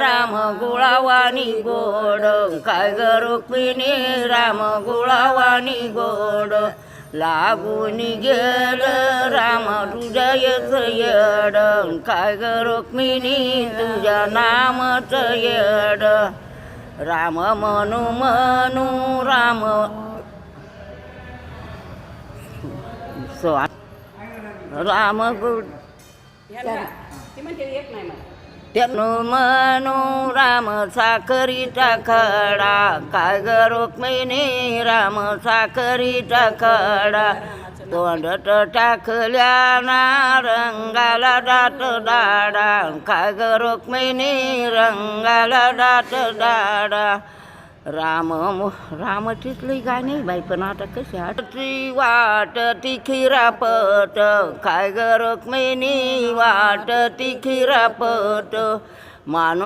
राम गुळावानी गोड. काय ग रुक्मिणी राम गुळावानी गोड. लागून गेल राम तुझ्या येड. काय ग रुक्मिणी तुझ्या नामच येड. राम म्हणू म्हणू राम. राम गुड. त्यानु म्हणू राम साखरीचा खडा. काय ग रुक्मिणी राम साखरीचा खडा. तोंडट टाकल्या ना रंगाला दाट दाडा. काय ग रुक्मिणी रंगाला दाट दाडा. राम राम तिथली गाणी बाई पण आता कशी आटती वाट ती खिरापट काय ग मेनी वाट ती खिरापट माणूस